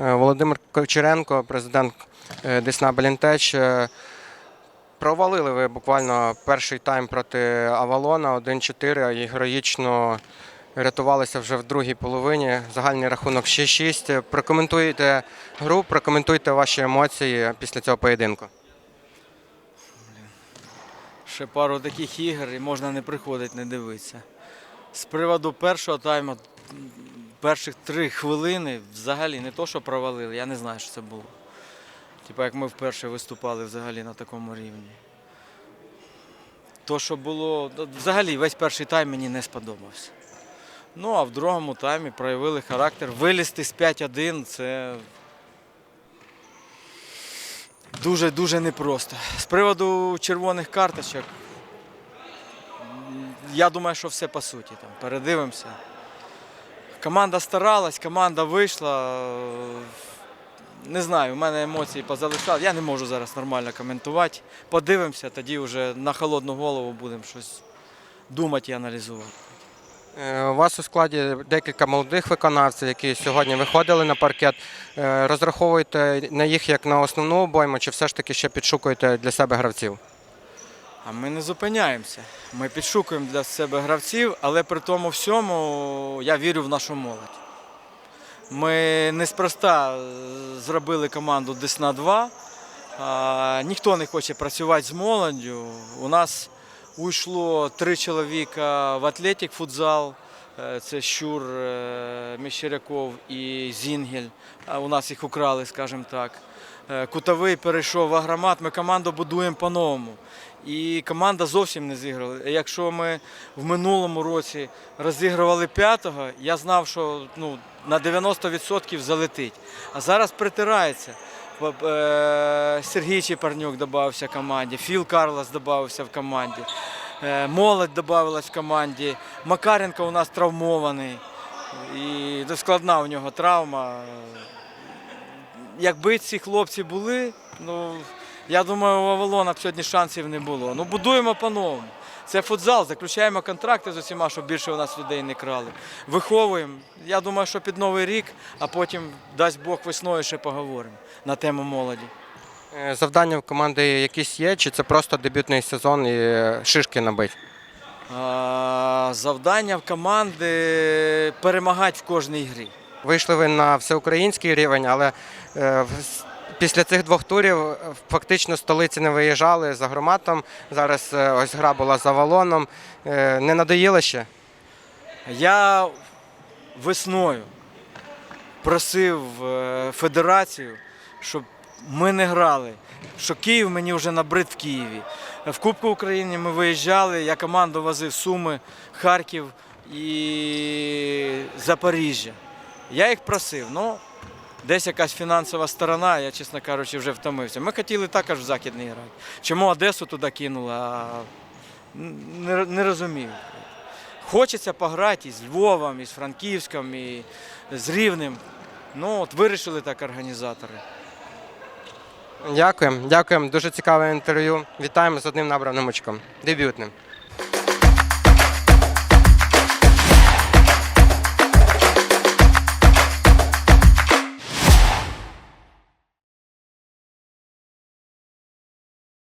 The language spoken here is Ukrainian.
Е, Володимир Ковчаренко, президент е, Десна Белінтеч. Е, Провалили ви буквально перший тайм проти Авалона 1-4 і героїчно рятувалися вже в другій половині. Загальний рахунок 6-6. Прокоментуйте гру, прокоментуйте ваші емоції після цього поєдинку. Ще пару таких ігор і можна не приходити, не дивитися. З приводу першого тайму, перших три хвилини взагалі не то, що провалили, я не знаю, що це було. Типа як ми вперше виступали взагалі на такому рівні. То, що було, взагалі весь перший тайм мені не сподобався. Ну, а в другому таймі проявили характер. Вилізти з 5-1 це дуже-дуже непросто. З приводу червоних карточок, я думаю, що все по суті. Там, передивимося. Команда старалась, команда вийшла. Не знаю, у мене емоції позалишали. Я не можу зараз нормально коментувати. Подивимося, тоді вже на холодну голову будемо щось думати і аналізувати. Е, У вас у складі декілька молодих виконавців, які сьогодні виходили на паркет. Е, Розраховуєте на їх як на основну обойму, чи все ж таки ще підшукуєте для себе гравців? А ми не зупиняємося. Ми підшукуємо для себе гравців, але при тому всьому я вірю в нашу молодь. Ми неспроста е, зробили команду Десна 2. А, ніхто не хоче працювати з молоддю. У нас уйшло три чоловіка в атлетик футзал. Е, Це Щур, е, Міщеряков і Зінгель. У нас їх украли, скажімо так. Е, Кутовий перейшов в агромат. Ми команду будуємо по-новому. І команда зовсім не зіграла. Якщо ми в минулому році розігрували п'ятого, я знав, що ну, на 90% залетить. А зараз притирається. Сергій Чепарнюк додався команді, Філ Карлос додався в команді, молодь додавалась в команді, Макаренко у нас травмований. І складна у нього травма. Якби ці хлопці були, ну я думаю, у Авалона б сьогодні шансів не було. Ну будуємо по-новому. Це футзал, заключаємо контракти з усіма, щоб більше у нас людей не крали. Виховуємо. Я думаю, що під Новий рік, а потім, дасть Бог, весною ще поговоримо на тему молоді. Е, Завдання в команди якісь є, чи це просто дебютний сезон і шишки набить? Завдання в команди перемагати в кожній грі. Вийшли ви на всеукраїнський рівень, але е, після цих двох турів е, фактично столиці не виїжджали за громатом. Зараз ось гра була за валоном. Не надоїло ще? Я весною просив федерацію, щоб ми не грали, що Київ мені вже набрид в Києві. В Кубку України ми виїжджали, я команду возив Суми, Харків і Запоріжжя. Я їх просив, ну десь якась фінансова сторона, я, чесно кажучи, вже втомився. Ми хотіли також в Західний грати. Чому Одесу туди кинули, а не, не розумію. Хочеться пограти і з Львовом, і з Франківськом, і з Рівнем. Ну, от вирішили так організатори. Дякуємо, дякуємо. Дуже цікаве інтерв'ю. Вітаємо з одним набраним очком. Дебютним.